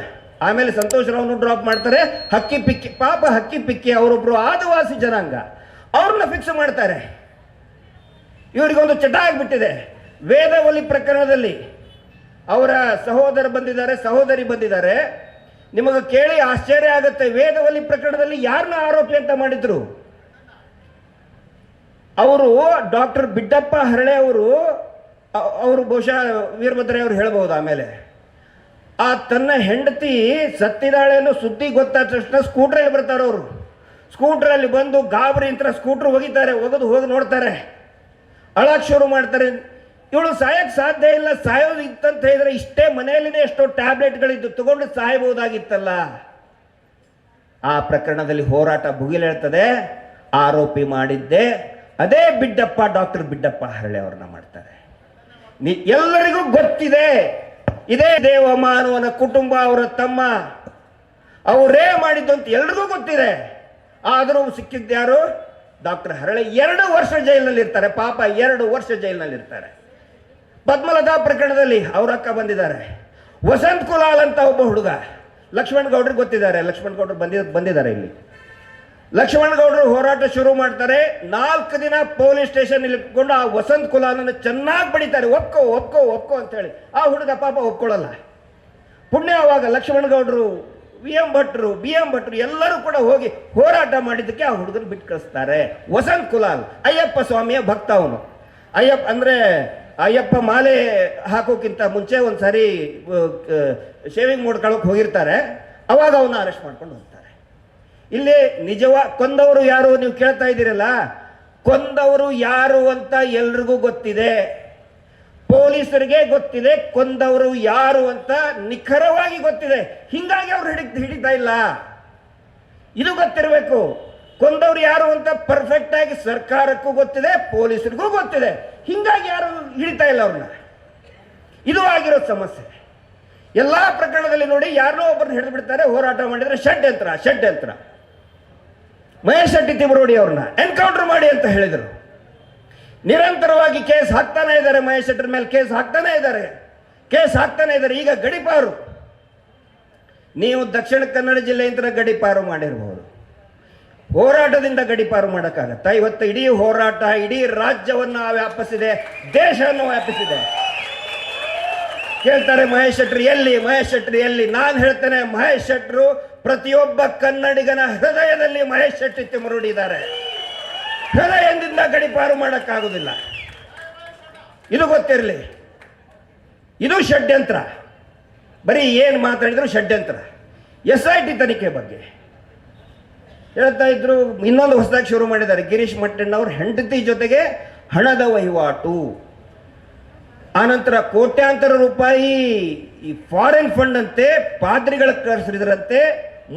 ಆಮೇಲೆ ಸಂತೋಷ್ ರಾವ್ನು ಡ್ರಾಪ್ ಮಾಡ್ತಾರೆ. ಹಕ್ಕಿ ಪಿಕ್ಕಿ, ಪಾಪ ಹಕ್ಕಿ ಪಿಕ್ಕಿ ಅವರೊಬ್ರು ಆದಿವಾಸಿ ಜನಾಂಗ. ಅವ್ರನ್ನ ಫಿಕ್ಸ್ ಮಾಡ್ತಾರೆ. ಇವರಿಗೊಂದು ಚಟ ಆಗಿಬಿಟ್ಟಿದೆ. ವೇದವಲಿ ಪ್ರಕರಣದಲ್ಲಿ ಅವರ ಸಹೋದರ ಬಂದಿದ್ದಾರೆ, ಸಹೋದರಿ ಬಂದಿದ್ದಾರೆ. ನಿಮಗೆ ಕೇಳಿ ಆಶ್ಚರ್ಯ ಆಗುತ್ತೆ ವೇದವಲಿ ಪ್ರಕರಣದಲ್ಲಿ ಯಾರನ್ನ ಆರೋಪಿ ಅಂತ ಮಾಡಿದ್ರು? ಅವರು ಡಾಕ್ಟರ್ ಬಿಡ್ಡಪ್ಪ ಹರಳೆ ಅವರು ಅವರು ಬಹುಶಃ ವೀರಭದ್ರ ಅವರು ಹೇಳ್ಬೋದು ಆಮೇಲೆ. ಆ ತನ್ನ ಹೆಂಡತಿ ಸತ್ತಿದಾಳೆ ಅನ್ನೋ ಸುದ್ದಿ ಗೊತ್ತಾದ ತಕ್ಷಣ ಸ್ಕೂಟ್ರಲ್ಲಿ ಬರ್ತಾರೆ ಅವರು. ಸ್ಕೂಟ್ರಲ್ಲಿ ಬಂದು ಗಾಬರಿ ಅಂತ ಸ್ಕೂಟ್ರ್ ಒಗಿತಾರೆ, ಒಗೆದು ಹೋಗಿ ನೋಡ್ತಾರೆ. ಅಳಕ್ಕೆ ಶುರು ಮಾಡ್ತಾರೆ. ಇವಳು ಸಾಯಕ್ಕೆ ಸಾಧ್ಯ ಇಲ್ಲ, ಸಾಯೋದು ಇತ್ತಂತ ಹೇಳಿದ್ರೆ ಇಷ್ಟೇ ಮನೆಯಲ್ಲಿನೇ ಎಷ್ಟೋ ಟ್ಯಾಬ್ಲೆಟ್ಗಳಿದ್ದು ತಗೊಂಡು ಸಾಯಬಹುದಾಗಿತ್ತಲ್ಲ. ಆ ಪ್ರಕರಣದಲ್ಲಿ ಹೋರಾಟ ಭುಗಿಲೇಳ್ತದೆ, ಆರೋಪಿ ಮಾಡಿದ್ದೆ. ಅದೇ ಬಿಡ್ಡಪ್ಪ, ಡಾಕ್ಟರ್ ಬಿಡ್ಡಪ್ಪ ಹರಳೆ ಅವ್ರನ್ನ ಮಾಡ್ತಾರೆ. ಎಲ್ಲರಿಗೂ ಗೊತ್ತಿದೆ, ಇದೇ ದೇವ ಮಾನವನ ಕುಟುಂಬ, ಅವರ ತಮ್ಮ. ಅವರೇ ಮಾಡಿದ್ದು ಅಂತ ಎಲ್ರಿಗೂ ಗೊತ್ತಿದೆ. ಆದರೂ ಸಿಕ್ಕಿದ್ಯಾರು ಡಾಕ್ಟರ್ ಹರಳೆ ಎರಡು ವರ್ಷ ಜೈಲಿನಲ್ಲಿರ್ತಾರೆ, ಪಾಪ ಎರಡು ವರ್ಷ ಜೈಲಿನಲ್ಲಿ ಇರ್ತಾರೆ ಪದ್ಮಲತಾ ಪ್ರಕರಣದಲ್ಲಿ ಅವ್ರ ಅಕ್ಕ ಬಂದಿದ್ದಾರೆ. ವಸಂತ್ ಕುಲಾಲ್ ಅಂತ ಒಬ್ಬ ಹುಡುಗ, ಲಕ್ಷ್ಮಣ್ ಗೌಡ್ರಿಗೆ ಗೊತ್ತಿದ್ದಾರೆ, ಲಕ್ಷ್ಮಣ್ ಗೌಡ್ರು ಬಂದಿದ್ ಬಂದಿದ್ದಾರೆ ಇಲ್ಲಿ. ಲಕ್ಷ್ಮಣ್ ಗೌಡ್ರು ಹೋರಾಟ ಶುರು ಮಾಡ್ತಾರೆ, ನಾಲ್ಕು ದಿನ ಪೊಲೀಸ್ ಸ್ಟೇಷನ್ ಇಟ್ಕೊಂಡು ಆ ವಸಂತ್ ಕುಲಾಲನ್ನು ಚೆನ್ನಾಗಿ ಬಡಿತಾರೆ, ಒಪ್ಕೋ ಒಪ್ಕೋ ಒಪ್ಕೋ ಅಂತ ಹೇಳಿ ಆ ಹುಡುಗ ಪಾಪ ಒಪ್ಕೊಳ್ಳಲ್ಲ. ಪುಣ್ಯ ಅವಾಗ ಲಕ್ಷ್ಮಣ್ ಗೌಡ್ರು ವಿ ಎಂ ಭಟ್ರು ಬಿ ಎಂ ಭಟ್ರು ಎಲ್ಲರೂ ಕೂಡ ಹೋಗಿ ಹೋರಾಟ ಮಾಡಿದ್ದಕ್ಕೆ ಆ ಹುಡುಗನ ಬಿಟ್ಟು ಕಳಿಸ್ತಾರೆ. ವಸಂತ್ ಕುಲಾಲ್, ಅಯ್ಯಪ್ಪ ಸ್ವಾಮಿಯ ಭಕ್ತ ಅವನು. ಅಯ್ಯಪ್ಪ ಅಂದ್ರೆ ಅಯ್ಯಪ್ಪ ಮಾಲೆ ಹಾಕೋಕ್ಕಿಂತ ಮುಂಚೆ ಒಂದು ಸಾರಿ ಶೇವಿಂಗ್ ಮಾಡ್ಕೊಳ್ಳೋಕೆ ಹೋಗಿರ್ತಾರೆ. ಅವಾಗ ಅವನ್ನ ಅರೆಸ್ಟ್ ಮಾಡ್ಕೊಂಡು ಹೋಗ್ತಾರೆ. ಇಲ್ಲಿ ನಿಜವ, ಕೊಂದವರು ಯಾರು ನೀವು ಕೇಳ್ತಾ ಇದ್ದೀರಲ್ಲ? ಕೊಂದವರು ಯಾರು ಅಂತ ಎಲ್ರಿಗೂ ಗೊತ್ತಿದೆ. ಪೊಲೀಸರಿಗೆ ಗೊತ್ತಿದೆ, ಕೊಂದವರು ಯಾರು ಅಂತ ನಿಖರವಾಗಿ ಗೊತ್ತಿದೆ. ಹಿಂಗಾಗಿ ಅವ್ರು ಹಿಡಿ ಹಿಡಿತಾ ಇಲ್ಲ. ಇದು ಗೊತ್ತಿರಬೇಕು. ಕೊಂದವ್ರು ಯಾರು ಅಂತ ಪರ್ಫೆಕ್ಟ್ ಆಗಿ ಸರ್ಕಾರಕ್ಕೂ ಗೊತ್ತಿದೆ, ಪೊಲೀಸರಿಗೂ ಗೊತ್ತಿದೆ. ಹಿಂಗಾಗಿ ಯಾರು ಹಿಡಿತಾ ಇಲ್ಲ ಅವ್ರನ್ನ? ಇದು ಆಗಿರೋ ಸಮಸ್ಯೆ. ಎಲ್ಲಾ ಪ್ರಕರಣದಲ್ಲಿ ನೋಡಿ ಯಾರನ್ನೋ ಒಬ್ಬರನ್ನ ಹಿಡಿದು ಬಿಡ್ತಾರೆ ಹೋರಾಟ ಮಾಡಿದ್ರೆ ಷಡ್ಯಂತ್ರ ಷಡ್ಯಂತ್ರ. ಮಹೇಶ್ ಶೆಟ್ಟಿ ತಿಮರೋಡಿ ಅವ್ರನ್ನ ಎನ್ಕೌಂಟರ್ ಮಾಡಿ ಅಂತ ಹೇಳಿದರು. ನಿರಂತರವಾಗಿ ಕೇಸ್ ಹಾಕ್ತಾನೆ ಇದ್ದಾರೆ ಮಹೇಶ್ ಶೆಟ್ಟರ್ ಮೇಲೆ, ಕೇಸ್ ಹಾಕ್ತಾನೆ ಇದ್ದಾರೆ. ಕೇಸ್ ಹಾಕ್ತಾನೆ ಇದ್ದಾರೆ, ಈಗ ಗಡಿಪಾರು. ನೀವು ದಕ್ಷಿಣ ಕನ್ನಡ ಜಿಲ್ಲೆಯಿಂದ ಗಡಿಪಾರು ಮಾಡಿರಬಹುದು ಹೋರಾಟದಿಂದ ಗಡಿಪಾರು ಮಾಡೋಕ್ಕಾಗತ್ತಾ? ಇವತ್ತು ಇಡೀ ಹೋರಾಟ, ಇಡೀ ರಾಜ್ಯವನ್ನು ವ್ಯಾಪಿಸಿದೆ, ದೇಶವನ್ನು ವ್ಯಾಪಿಸಿದೆ. ಕೇಳ್ತಾರೆ ಮಹೇಶ್ ಶೆಟ್ರಿ, ಎಲ್ಲಿ? ಮಹೇಶ್ ಶೆಟ್ರಿ ಎಲ್ಲಿ? ನಾನು ಹೇಳ್ತೇನೆ, ಮಹೇಶ್ ಶೆಟ್ರು ಪ್ರತಿಯೊಬ್ಬ ಕನ್ನಡಿಗನ ಹೃದಯದಲ್ಲಿ ಮಹೇಶ್ ಶೆಟ್ಟಿ ತಿಮರುಡಿದ್ದಾರೆ ಹೃದಯದಿಂದ ಗಡಿಪಾರು ಮಾಡೋಕ್ಕಾಗೋದಿಲ್ಲ ಇದು ಗೊತ್ತಿರಲಿ. ಇದು ಷಡ್ಯಂತ್ರ. ಬರೀ ಏನು ಮಾತಾಡಿದ್ರು ಷಡ್ಯಂತ್ರ. ಎಸ್ ಐ ಟಿ ತನಿಖೆ ಬಗ್ಗೆ. ಹೇಳ್ತಾ ಇದ್ರು, ಇನ್ನೊಂದು ಹೊಸದಾಗಿ ಶುರು ಮಾಡಿದ್ದಾರೆ. ಗಿರೀಶ್ ಮಟ್ಟಣ್ಣವ್ರ ಹೆಂಡತಿ ಜೊತೆಗೆ ಹಣದ ವಹಿವಾಟು. ಆನಂತರ ಕೋಟ್ಯಾಂತರ ರೂಪಾಯಿ ಈ ಫಾರಿನ್ ಫಂಡ್ ಅಂತೆ ಪಾದ್ರಿಗಳಿಗೆ ಕಳಿಸಿದ್ರಂತೆ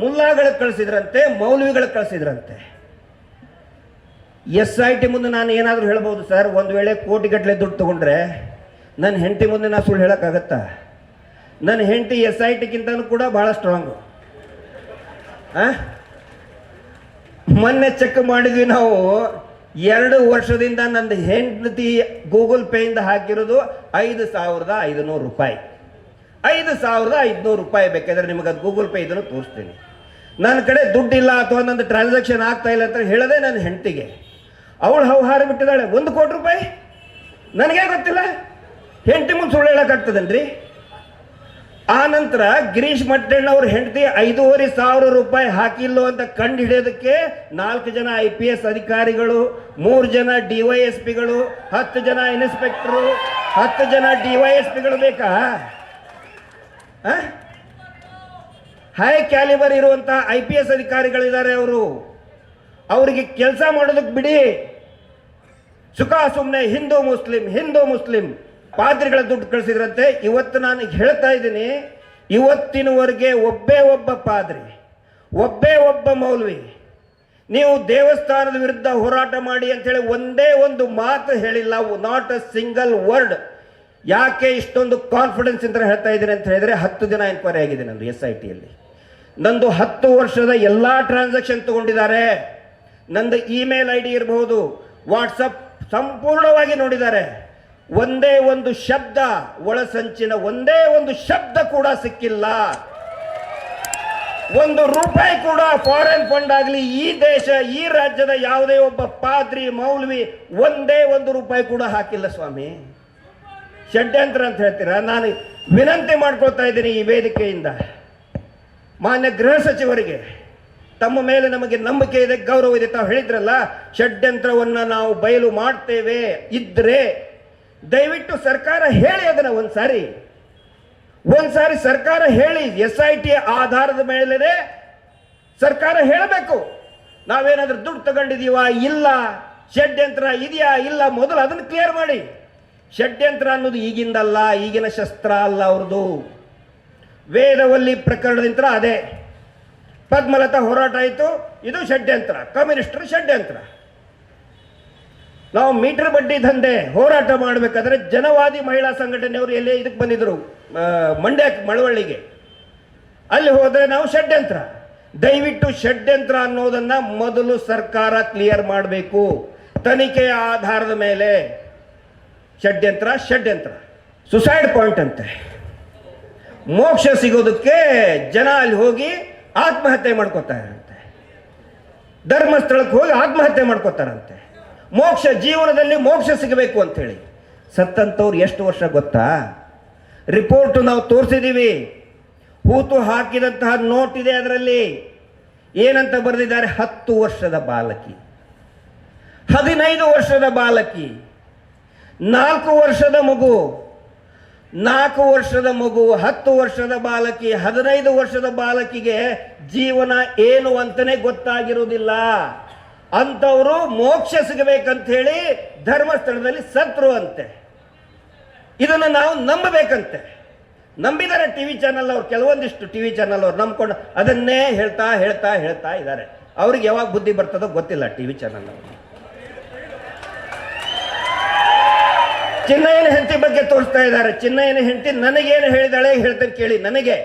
ಮುಲ್ಲಾಗಳಿಗೆ ಕಳಿಸಿದ್ರಂತೆ ಮೌಲ್ವಿಗಳಿಗೆ ಕಳಿಸಿದ್ರಂತೆ. ಎಸ್ ಐ ಟಿ ಮುಂದೆ ನಾನು ಏನಾದರೂ ಹೇಳ್ಬೋದು ಸರ್? ಒಂದು ವೇಳೆ ಕೋಟಿಗಟ್ಟಲೆ ದುಡ್ಡು ತಗೊಂಡ್ರೆ ನನ್ನ ಹೆಂಡತಿ ಮುಂದೆ ನಾ ಸುಳ್ಳು ಹೇಳೋಕ್ಕಾಗತ್ತಾ? ನನ್ನ ಹೆಂಡತಿ ಎಸ್ ಐ ಟಿಗಿಂತನೂ ಕೂಡ ಭಾಳ ಸ್ಟ್ರಾಂಗು ಮೊನ್ನೆ ಚೆಕ್ ಮಾಡಿದ್ವಿ ನಾವು. ಎರಡು ವರ್ಷದಿಂದ ನನ್ನ ಹೆಂಡತಿ ಗೂಗಲ್ ಪೇಯಿಂದ ಹಾಕಿರೋದು ಐದು ಸಾವಿರದ ಐದುನೂರು ರೂಪಾಯಿ. ಐದು ಸಾವಿರದ ಐದುನೂರು ರೂಪಾಯಿ ಬೇಕಾದ್ರೆ ನಿಮಗೆ ಅದು ಗೂಗಲ್ ಪೇ ಇದನ್ನು ತೋರಿಸ್ತೀನಿ. ನನ್ನ ಕಡೆ ದುಡ್ಡಿಲ್ಲ ಅಥವಾ ನಂದು ಟ್ರಾನ್ಸಾಕ್ಷನ್ ಆಗ್ತಾ ಇಲ್ಲ ಅಂತ ಹೇಳದೆ ನನ್ನ ಹೆಂಡತಿಗೆ. ಅವಳು ಹೌಹಾರ ಬಿಟ್ಟಿದ್ದಾಳೆ. ಒಂದು ಕೋಟಿ ರೂಪಾಯಿ? ನನಗೇ ಗೊತ್ತಿಲ್ಲ. ಹೆಂಡತಿ ಮುಂದೆ ಸುಳ್ಳು ಹೇಳೋಕ್ಕಾಗ್ತದನ್ರಿ? ಆ ನಂತರ ಗಿರೀಶ್ ಮಟ್ಟಣ್ಣ ಅವ್ರ ಹೆಂಡತಿ ಐದೂವರೆ ಸಾವಿರ ರೂಪಾಯಿ ಹಾಕಿಲ್ಲೋ ಅಂತ ಕಂಡು ಹಿಡಿಯೋದಕ್ಕೆ ನಾಲ್ಕು ಜನ ಐ ಪಿ ಎಸ್ ಅಧಿಕಾರಿಗಳು, ಮೂರು ಜನ ಡಿ ವೈ ಎಸ್ ಪಿಗಳು, ಹತ್ತು ಜನ ಇನ್ಸ್ಪೆಕ್ಟರು, ಹತ್ತು ಜನ ಡಿ ವೈ ಎಸ್ ಪಿಗಳು ಬೇಕಾ? ಹೈ ಕ್ಯಾಲಿಬರ್ ಇರುವಂತಹ ಐ ಪಿ ಎಸ್ ಅಧಿಕಾರಿಗಳಿದ್ದಾರೆ ಅವರು. ಅವರಿಗೆ ಕೆಲಸ ಮಾಡೋದಕ್ಕೆ ಬಿಡಿ. ಸುಖ ಸುಮ್ಮನೆ ಹಿಂದೂ ಮುಸ್ಲಿಂ ಹಿಂದೂ ಮುಸ್ಲಿಂ. ಪಾದ್ರಿಗಳ ದುಡ್ಡು ಕಳಿಸಿದ್ರಂತೆ, ಇವತ್ತು ನಾನು ಹೇಳ್ತಾ ಇದ್ದೀನಿ, ಇವತ್ತಿನವರೆಗೆ ಒಬ್ಬೇ ಒಬ್ಬ ಪಾದ್ರಿ, ಒಬ್ಬೇ ಒಬ್ಬ ಮೌಲ್ವಿ, ನೀವು ದೇವಸ್ಥಾನದ ವಿರುದ್ಧ ಹೋರಾಟ ಮಾಡಿ ಅಂತೇಳಿ ಒಂದೇ ಒಂದು ಮಾತು ಹೇಳಿಲ್ಲ ನಾಟ್ ಅ ಸಿಂಗಲ್ ವರ್ಡ್ ಯಾಕೆ ಇಷ್ಟೊಂದು ಕಾನ್ಫಿಡೆನ್ಸ್ ಅಂತ ಹೇಳ್ತಾ ಇದ್ದೀನಿ ಅಂತ ಹೇಳಿದ್ರೆ ಹತ್ತು ದಿನ ಎನ್ಕ್ವೈರಿ ಆಗಿದೆ ನಂದು ಎಸ್ ಐ ಟಿಯಲ್ಲಿ ನಂದು ಹತ್ತು ವರ್ಷದ ಎಲ್ಲ ಟ್ರಾನ್ಸಾಕ್ಷನ್ ತಗೊಂಡಿದ್ದಾರೆ. ನಂದು ಇಮೇಲ್ ಐ ಡಿ ಇರಬಹುದು ವಾಟ್ಸಪ್ ಸಂಪೂರ್ಣವಾಗಿ ನೋಡಿದ್ದಾರೆ. ಒಂದೇ ಒಂದು ಶಬ್ದ, ಒಳಸಂಚಿನ ಒಂದೇ ಒಂದು ಶಬ್ದ ಕೂಡ ಸಿಕ್ಕಿಲ್ಲ. ಒಂದು ರೂಪಾಯಿ ಕೂಡ ಫಾರಿನ್ ಫಂಡ್ ಆಗಲಿ, ಈ ದೇಶ, ಈ ರಾಜ್ಯದ ಯಾವುದೇ ಒಬ್ಬ ಪಾದ್ರಿ, ಮೌಲ್ವಿ ಒಂದೇ ಒಂದು ರೂಪಾಯಿ ಕೂಡ ಹಾಕಿಲ್ಲ ಸ್ವಾಮಿ. ಷಡ್ಯಂತ್ರ ಅಂತ ಹೇಳ್ತೀರಾ? ನಾನು ವಿನಂತಿ ಮಾಡ್ಕೊಳ್ತಾ ಇದ್ದೀನಿ ಈ ವೇದಿಕೆಯಿಂದ. ಮಾನ್ಯ ಗೃಹ ಸಚಿವರಿಗೆ, ತಮ್ಮ ಮೇಲೆ ನಮಗೆ ನಂಬಿಕೆ ಇದೆ, ಗೌರವ ಇದೆ ತಾವು ಹೇಳಿದ್ರಲ್ಲ, ಷಡ್ಯಂತ್ರವನ್ನು ನಾವು ಬಯಲು ಮಾಡ್ತೇವೆ. ಇದ್ರೆ ದಯವಿಟ್ಟು ಸರ್ಕಾರ ಹೇಳಿ ಅದನ್ನ ಒಂದ್ಸಾರಿ. ಒಂದ್ಸಾರಿ ಸರ್ಕಾರ ಹೇಳಿ ಎಸ್ ಐ ಟಿ ಆಧಾರದ ಮೇಲೆ ಸರ್ಕಾರ ಹೇಳಬೇಕು. ನಾವೇನಾದ್ರೂ ದುಡ್ಡು ತಗೊಂಡಿದೀವಾ? ಇಲ್ಲ. ಷಡ್ಯಂತ್ರ ಇದೆಯಾ? ಇಲ್ಲ. ಮೊದಲು ಅದನ್ನು ಕ್ಲಿಯರ್ ಮಾಡಿ. ಷಡ್ಯಂತ್ರ ಅನ್ನೋದು ಈಗಿಂದಲ್ಲ, ಈಗಿನ ಶಸ್ತ್ರ ಅಲ್ಲ ಅವ್ರದ್ದು ವೇದವಲ್ಲಿ ಪ್ರಕರಣದಿಂದ ಅದೇ. ಪದ್ಮಲತಾ ಹೋರಾಟ ಆಯಿತು. ಇದು ಷಡ್ಯಂತ್ರ. ಕಮ್ಯುನಿಸ್ಟರು ಷಡ್ಯಂತ್ರ. ನಾವು ಮೀಟರ್ ಬಡ್ಡಿ ದಂಧೆ ಹೋರಾಟ ಮಾಡಬೇಕಾದ್ರೆ ಜನವಾದಿ ಮಹಿಳಾ ಸಂಘಟನೆಯವರು ಎಲ್ಲಿ ಇದಕ್ಕೆ ಬಂದಿದ್ರು? ಮಂಡ್ಯ ಮಳವಳ್ಳಿಗೆ. ಅಲ್ಲಿ ಹೋದರೆ ನಾವು ಷಡ್ಯಂತ್ರ. ದಯವಿಟ್ಟು ಷಡ್ಯಂತ್ರ ಅನ್ನೋದನ್ನ ಮೊದಲು ಸರ್ಕಾರ ಕ್ಲಿಯರ್ ಮಾಡಬೇಕು. ತನಿಖೆಯ ಆಧಾರದ ಮೇಲೆ. ಷಡ್ಯಂತ್ರ ಷಡ್ಯಂತ್ರ. ಸುಸೈಡ್ ಪಾಯಿಂಟ್ ಅಂತೆ. ಮೋಕ್ಷ ಸಿಗೋದಕ್ಕೆ ಜನ ಅಲ್ಲಿ ಹೋಗಿ ಆತ್ಮಹತ್ಯೆ ಮಾಡ್ಕೋತಾರಂತೆ. ಧರ್ಮಸ್ಥಳಕ್ಕೆ ಹೋಗಿ ಆತ್ಮಹತ್ಯೆ ಮಾಡ್ಕೋತಾರಂತೆ. ಮೋಕ್ಷ ಜೀವನದಲ್ಲಿ ಮೋಕ್ಷ ಸಿಗಬೇಕು ಅಂತೇಳಿ ಸತ್ತಂಥವ್ರು ಎಷ್ಟು ವರ್ಷ ಗೊತ್ತಾ? ರಿಪೋರ್ಟ್ ನಾವು ತೋರಿಸಿದ್ದೀವಿ. ಹೂತು ಹಾಕಿದಂತಹ ನೋಟ್ ಇದೆ ಅದರಲ್ಲಿ. ಏನಂತ ಬರೆದಿದ್ದಾರೆ? ಹತ್ತು ವರ್ಷದ ಬಾಲಕಿ. ಹದಿನೈದು ವರ್ಷದ ಬಾಲಕಿ. ನಾಲ್ಕು ವರ್ಷದ ಮಗು. ನಾಲ್ಕು ವರ್ಷದ ಮಗು, ಹತ್ತು ವರ್ಷದ ಬಾಲಕಿ. ಹದಿನೈದು ವರ್ಷದ ಬಾಲಕಿಗೆ ಜೀವನ ಏನು ಅಂತಲೇ ಗೊತ್ತಾಗಿರುವುದಿಲ್ಲ. ಅಂಥವರು ಮೋಕ್ಷ ಸಿಗಬೇಕಂತ ಹೇಳಿ ಧರ್ಮಸ್ಥಳದಲ್ಲಿ ಸತ್ರು ಅಂತೆ. ಇದನ್ನು ನಾವು ನಂಬಬೇಕಂತೆ. ನಂಬಿದ್ದಾರೆ ಟಿ ವಿ ಚಾನಲ್ ಅವ್ರು, ಕೆಲವೊಂದಿಷ್ಟು ಟಿ ವಿ ಚಾನಲ್ ಅವ್ರು ನಂಬ್ಕೊಂಡು ಅದನ್ನೇ ಹೇಳ್ತಾ ಹೇಳ್ತಾ ಹೇಳ್ತಾ ಇದ್ದಾರೆ. ಅವ್ರಿಗೆ ಯಾವಾಗ ಬುದ್ಧಿ ಬರ್ತದೋ ಗೊತ್ತಿಲ್ಲ ಟಿ ವಿ ಚಾನಲ್ ಅವರು. ಚಿನ್ನಯ್ಯನ ಹೆಂಡತಿ ಬಗ್ಗೆ ತೋರಿಸ್ತಾ ಇದ್ದಾರೆ. ಚಿನ್ನಯ್ಯನ ಹೆಂಡತಿ ನನಗೇನು ಹೇಳಿದಾಳೆ ಹೇಳ್ತೇನೆ ಕೇಳಿ ನನಗೆ.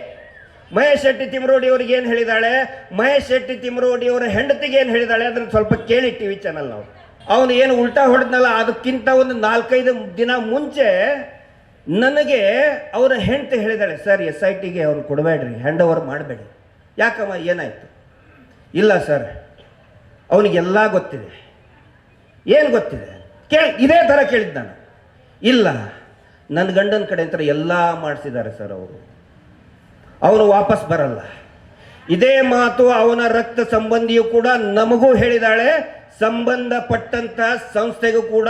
ಮಹೇಶ್ ಶೆಟ್ಟಿ ತಿಮರೋಡಿ ಅವ್ರಿಗೆ ಏನು ಹೇಳಿದಾಳೆ? ಮಹೇಶ್ ಶೆಟ್ಟಿ ತಿಮರೋಡಿ ಅವರ ಹೆಂಡತಿಗೆ ಏನು ಹೇಳಿದಾಳೆ? ಅದನ್ನು ಸ್ವಲ್ಪ ಕೇಳಿ ಟಿ ವಿ ಚಾನಲ್ ನಾವು. ಅವನು ಏನು ಉಲ್ಟಾ ಹೊಡೆದ್ನಲ್ಲ, ಅದಕ್ಕಿಂತ ಒಂದು ನಾಲ್ಕೈದು ದಿನ ಮುಂಚೆ ನನಗೆ ಅವರ ಹೆಂಡತಿ ಹೇಳಿದಾಳೆ, ಸರ್ ಎಸ್ ಐ ಟಿಗೆ ಅವ್ರು ಕೊಡಬೇಡ್ರಿ ಹ್ಯಾಂಡ್ ಓವರ್ ಮಾಡಬೇಡಿ. ಯಾಕಮ್ಮ, ಏನಾಯ್ತು? ಇಲ್ಲ, ಸರ್, ಅವನಿಗೆಲ್ಲ ಗೊತ್ತಿದೆ. ಏನು ಗೊತ್ತಿದೆ? ಕೇಳಿ ಇದೇ ಥರ ಕೇಳಿದ್ದು ನಾನು. ಇಲ್ಲ ನನ್ನ ಗಂಡನ ಕಡೆ ಅಂತ ಎಲ್ಲ ಮಾಡಿಸಿದ್ದಾರೆ, ಸರ್, ಅವರು. ಅವನು ವಾಪಸ್ ಬರಲ್ಲ. ಇದೇ ಮಾತು ಅವನ ರಕ್ತ ಸಂಬಂಧಿಯು ಕೂಡ ನಮಗೂ ಹೇಳಿದಾಳೆ. ಸಂಬಂಧಪಟ್ಟಂತ ಸಂಸ್ಥೆಗೂ ಕೂಡ,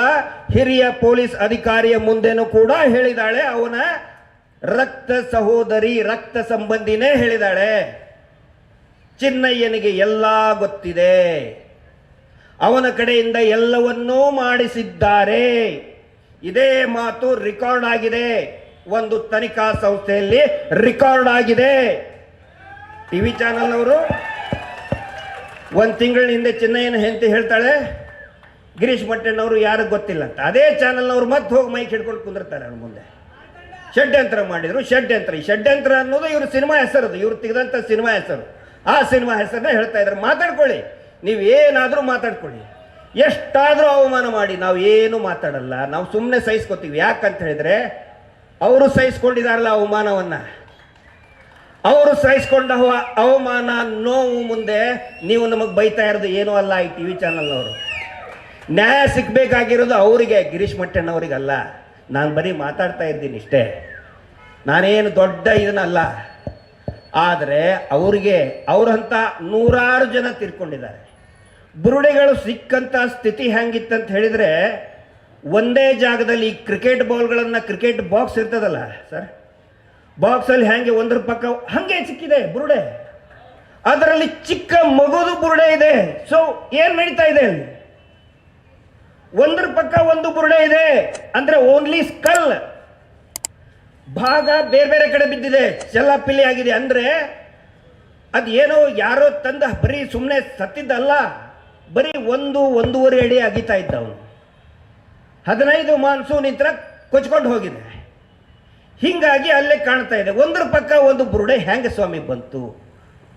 ಹಿರಿಯ ಪೊಲೀಸ್ ಅಧಿಕಾರಿಯ ಮುಂದೆನೂ ಕೂಡ ಹೇಳಿದಾಳೆ. ಅವನ ರಕ್ತ ಸಹೋದರಿ, ರಕ್ತ ಸಂಬಂಧಿನೇ ಹೇಳಿದಾಳೆ. ಚಿನ್ನಯ್ಯನಿಗೆ ಎಲ್ಲ ಗೊತ್ತಿದೆ. ಅವನ ಕಡೆಯಿಂದ ಎಲ್ಲವನ್ನೂ ಮಾಡಿಸಿದ್ದಾರೆ. ಇದೇ ಮಾತು ರೆಕಾರ್ಡ್ ಆಗಿದೆ. ಒಂದು ತನಿಖಾ ಸಂಸ್ಥೆಯಲ್ಲಿ ರೆಕಾರ್ಡ್ ಆಗಿದೆ. ಟಿವಿ ಚಾನಲ್ ಅವರು ಒಂದು ತಿಂಗಳ ಹಿಂದೆ ಚಿನ್ನಯ್ಯನ ಹೆಂಡತಿ ಹೇಳ್ತಾಳೆ, ಗಿರೀಶ್ ಮಟ್ಟಣ್ಣವರು ಯಾರು ಗೊತ್ತಿಲ್ಲ ಅಂತ. ಅದೇ ಚಾನಲ್ನವ್ರು ಮತ್ತೆ ಹೋಗಿ ಮೈಕ್ ಹಿಡ್ಕೊಂಡು ಕುಂದಿರ್ತಾರೆ ಅವ್ರ ಮುಂದೆ. ಷಡ್ಯಂತ್ರ ಮಾಡಿದ್ರು, ಷಡ್ಯಂತ್ರ. ಈ ಷಡ್ಯಂತ್ರ ಅನ್ನೋದು ಇವ್ರ ಸಿನಿಮಾ ಹೆಸರದು, ಇವ್ರು ತೆಗೆದಂಥ ಸಿನಿಮಾ ಹೆಸರು. ಆ ಸಿನಿಮಾ ಹೆಸರನ್ನ ಹೇಳ್ತಾ ಇದ್ದಾರೆ ಮಾತಾಡ್ಕೊಳ್ಳಿ. ನೀವು ಏನಾದರೂ ಮಾತಾಡ್ಕೊಳ್ಳಿ. ಎಷ್ಟಾದರೂ ಅವಮಾನ ಮಾಡಿ, ನಾವು ಏನು ಮಾತಾಡಲ್ಲ, ನಾವು ಸುಮ್ಮನೆ ಸಹಿಸ್ಕೋತೀವಿ. ಯಾಕಂತ ಹೇಳಿದ್ರೆ ಅವರು ಸಹಿಸ್ಕೊಂಡಿದಾರಲ್ಲ ಅವಮಾನವನ್ನ? ಅವರು ಸಹಿಸ್ಕೊಂಡ ಅವಮಾನ, ನೋವು ಮುಂದೆ ನೀವು ನಮಗೆ ಬೈತಾ ಇರೋದು ಏನೂ ಅಲ್ಲ ಈ ಟಿ ವಿ ಚಾನಲ್ನವರು. ನ್ಯಾಯ ಸಿಗ್ಬೇಕಾಗಿರೋದು ಅವರಿಗೆ, ಗಿರೀಶ್ ಮಟ್ಟಣ್ಣವರಿಗಲ್ಲ. ನಾನು ಬರೀ ಮಾತಾಡ್ತಾ ಇದ್ದೀನಿ ಇಷ್ಟೇ. ನಾನೇನು ದೊಡ್ಡ ಇದನ್ನಲ್ಲ. ಆದರೆ ಅವರಿಗೆ, ಅವರಂತ ನೂರಾರು ಜನ ತೀರ್ಕೊಂಡಿದ್ದಾರೆ. ಬುರುಡೆಗಳು ಸಿಕ್ಕಂಥ ಸ್ಥಿತಿ ಹೆಂಗಿತ್ತಂತ ಹೇಳಿದರೆ ಒಂದೇ ಜಾಗದಲ್ಲಿ ಕ್ರಿಕೆಟ್ ಬಾಲ್ಗಳನ್ನು ಕ್ರಿಕೆಟ್ ಬಾಕ್ಸ್ ಇರ್ತದಲ್ಲ, ಸರ್? ಬಾಕ್ಸಲ್ಲಿ ಹ್ಯಾಂಗೆ ಒಂದ್ರ ಪಕ್ಕ ಹಂಗೆ ಸಿಕ್ಕಿದೆ ಬುರುಡೆ. ಅದರಲ್ಲಿ ಚಿಕ್ಕ ಮಗುದು ಬುರುಡೆ ಇದೆ. ಸೊ ಏನ್ ನಡೀತಾ ಇದೆ? ಅಲ್ಲಿ ಒಂದ್ರ ಪಕ್ಕ ಒಂದು ಬುರುಡೆ ಇದೆ. ಅಂದ್ರೆ ಓನ್ಲಿ ಸ್ಕಲ್ ಭಾಗ ಬೇರೆ ಬೇರೆ ಕಡೆ ಬಿದ್ದಿದೆ. ಚೆಲ್ಲಾಪಿಲ್ಲಿ ಆಗಿದೆ. ಅಂದ್ರೆ ಅದೇನೋ ಯಾರೋ ತಂದ ಬರೀ ಸುಮ್ಮನೆ ಸತ್ತಿದ್ದಲ್ಲ. ಬರೀ ಒಂದು, ಒಂದೂವರೆ ಅಡಿ ಅಗಿತಾ ಇದ್ದ ಅವನು ಹದಿನೈದು ಮಾನ್ಸೂನ್ ಇತ್ರ ಕೊಚ್ಕೊಂಡು ಹೋಗಿದೆ. ಹಿಂಗಾಗಿ ಅಲ್ಲೇ ಕಾಣ್ತಾ ಇದೆ. ಒಂದ್ರ ಪಕ್ಕ ಒಂದು ಬುರುಡೆ ಹೆಂಗೆ ಸ್ವಾಮಿ ಬಂತು.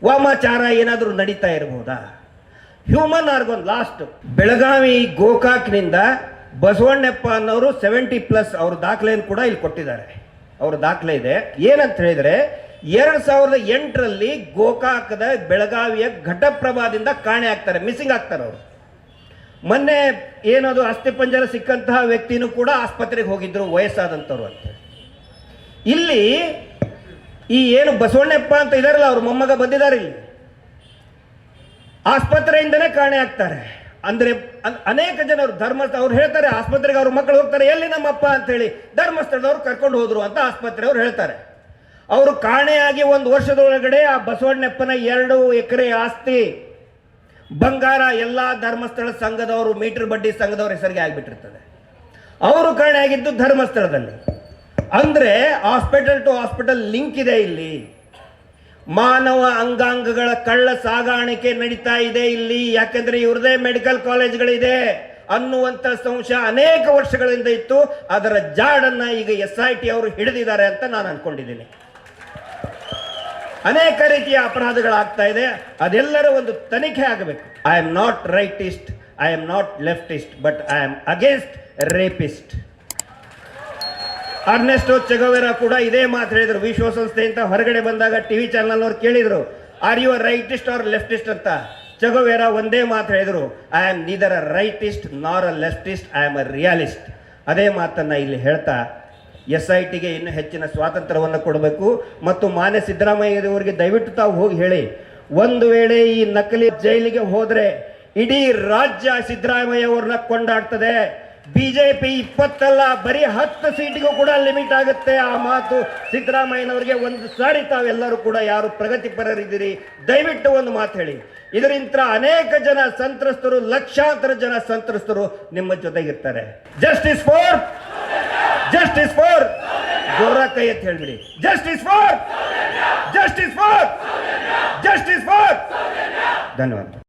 ವಾಮಾಚಾರ ಏನಾದರೂ ನಡೀತಾ ಇರಬಹುದಾ ಹ್ಯೂಮನ್ ಆರ್ಗನ್ ಲಾಸ್ಟ್ ಬೆಳಗಾವಿ ಗೋಕಾಕ್ನಿಂದ ಬಸವಣ್ಣಪ್ಪ ಅನ್ನೋರು ಸೆವೆಂಟಿ ಪ್ಲಸ್ ಅವ್ರ ದಾಖಲೆಯನ್ನು ಕೂಡ ಇಲ್ಲಿ ಕೊಟ್ಟಿದ್ದಾರೆ. ಅವ್ರ ದಾಖಲೆ ಇದೆ. ಏನಂತ ಹೇಳಿದರೆ, ಎರಡು ಸಾವಿರದ ಎಂಟರಲ್ಲಿ ಗೋಕಾಕದ ಬೆಳಗಾವಿಯ ಘಟಪ್ರಭಾದಿಂದ ಕಾಣೆ ಆಗ್ತಾರೆ ಮಿಸ್ಸಿಂಗ್ ಆಗ್ತಾರೆ ಅವರು. ಮೊನ್ನೆ ಏನದು ಅಸ್ಥಿಪಂಜರ ಸಿಕ್ಕಂತಹ ವ್ಯಕ್ತಿನೂ ಕೂಡ ಆಸ್ಪತ್ರೆಗೆ ಹೋಗಿದ್ರು ವಯಸ್ಸಾದಂಥವ್ರು ಅಂತ. ಇಲ್ಲಿ ಈ ಏನು ಬಸವಣ್ಣಪ್ಪ ಅಂತ ಇದಾರಲ್ಲ, ಅವ್ರ ಮೊಮ್ಮಗ ಬಂದಿದ್ದಾರೆ ಇಲ್ಲಿ. ಆಸ್ಪತ್ರೆಯಿಂದನೇ ಕಾಣೆ ಆಗ್ತಾರೆ. ಅಂದ್ರೆ ಅನೇಕ ಜನರು ಧರ್ಮಸ್ಥ, ಅವ್ರು ಹೇಳ್ತಾರೆ, ಆಸ್ಪತ್ರೆಗೆ ಅವ್ರ ಮಕ್ಕಳು ಹೋಗ್ತಾರೆ, ಎಲ್ಲಿ ನಮ್ಮಪ್ಪ ಅಂತ ಹೇಳಿ ಧರ್ಮಸ್ಥಳದವ್ರು ಕರ್ಕೊಂಡು ಹೋದ್ರು ಅಂತ ಆಸ್ಪತ್ರೆ ಅವ್ರು ಹೇಳ್ತಾರೆ. ಅವರು ಕಾಣೆಯಾಗಿ ಒಂದು ವರ್ಷದೊಳಗಡೆ ಆ ಬಸವಣ್ಣಪ್ಪನ ಎರಡು ಎಕರೆ ಆಸ್ತಿ ಬಂಗಾರ ಎಲ್ಲ ಧರ್ಮಸ್ಥಳ ಸಂಘದವರು, ಮೀಟರ್ ಬಡ್ಡಿ ಸಂಘದವ್ರ ಹೆಸರಿಗೆ ಆಗಿಬಿಟ್ಟಿರ್ತದೆ. ಅವರು ಕಾಣೆಯಾಗಿದ್ದು ಧರ್ಮಸ್ಥಳದಲ್ಲಿ. ಅಂದ್ರೆ ಹಾಸ್ಪಿಟಲ್ ಟು ಹಾಸ್ಪಿಟಲ್ ಲಿಂಕ್ ಇದೆ ಇಲ್ಲಿ. ಮಾನವ ಅಂಗಾಂಗಗಳ ಕಳ್ಳ ಸಾಗಾಣಿಕೆ ನಡೀತಾ ಇದೆ ಇಲ್ಲಿ. ಯಾಕಂದ್ರೆ ಇವ್ರದೇ ಮೆಡಿಕಲ್ ಕಾಲೇಜ್ಗಳಿದೆ ಅನ್ನುವಂತ ಸಂಶಯ ಅನೇಕ ವರ್ಷಗಳಿಂದ ಇತ್ತು. ಅದರ ಜಾಡನ್ನ ಈಗ ಎಸ್ ಐ ಟಿ ಅವರು ಹಿಡಿದಿದ್ದಾರೆ ಅಂತ ನಾನು ಅನ್ಕೊಂಡಿದ್ದೀನಿ. ಅನೇಕ ರೀತಿಯ ಅಪರಾಧಗಳಾಗ್ತಾ ಇದೆ. ಅದೆಲ್ಲರ ಒಂದು ತನಿಖೆ ಆಗಬೇಕು. I am not rightist I am not leftist but I am against rapist Ernesto Che Guevara ಕೂಡ ಇದೇ ಮಾತು ಹೇಳಿದ್ರು. ವಿಶ್ವಸಂಸ್ಥೆಯಿಂದ ಹೊರಗಡೆ ಬಂದಾಗ ಟಿವಿ ಚಾನಲ್ ಅವ್ರು ಕೇಳಿದ್ರು are you rightist or leftist ಅಂತ. ಚೆಗೋವೆರಾ ಒಂದೇ ಮಾತು ಹೇಳಿದ್ರು I am neither a rightist nor a leftist I am a realist ಅದೇ ಮಾತನ್ನ ಇಲ್ಲಿ ಹೇಳ್ತಾ ಎಸ್ ಐ ಟಿಗೆ ಇನ್ನೂ ಹೆಚ್ಚಿನ ಸ್ವಾತಂತ್ರ್ಯವನ್ನು ಕೊಡಬೇಕು. ಮತ್ತು ಮಾನ್ಯ ಸಿದ್ದರಾಮಯ್ಯವರಿಗೆ ದಯವಿಟ್ಟು ತಾವು ಹೋಗಿ ಹೇಳಿ. ಒಂದು ವೇಳೆ ಈ ನಕಲಿ ಜೈಲಿಗೆ ಹೋದರೆ ಇಡೀ ರಾಜ್ಯ ಸಿದ್ದರಾಮಯ್ಯ ಅವ್ರನ್ನ ಕೊಂಡಾಡ್ತದೆ. ಬಿಜೆಪಿ ಇಪ್ಪತ್ತಲ್ಲ, ಬರೀ ಹತ್ತು ಸೀಟಿಗೂ ಕೂಡ ಲಿಮಿಟ್ ಆಗುತ್ತೆ. ಆ ಮಾತು ಸಿದ್ದರಾಮಯ್ಯನವರಿಗೆ ಒಂದು ಸಾರಿ ತಾವೆಲ್ಲರೂ ಕೂಡ ಯಾರು ಪ್ರಗತಿಪರರಿದ್ದೀರಿ, ದಯವಿಟ್ಟು ಒಂದು ಮಾತು ಹೇಳಿ. ಇದರಿಂದ ಅನೇಕ ಜನ ಸಂತ್ರಸ್ತರು, ಲಕ್ಷಾಂತರ ಜನ ಸಂತ್ರಸ್ತರು ನಿಮ್ಮ ಜೊತೆಗಿರ್ತಾರೆ ಜಸ್ಟಿಸ್ ಫಾರ್ ಜಸ್ಟಿಸ್ ಫಾರ್ ಜೋರ ಕೈ ಅಂತ ಹೇಳ್ಬಿಡಿ. Justice for justice for justice for ಧನ್ಯವಾದ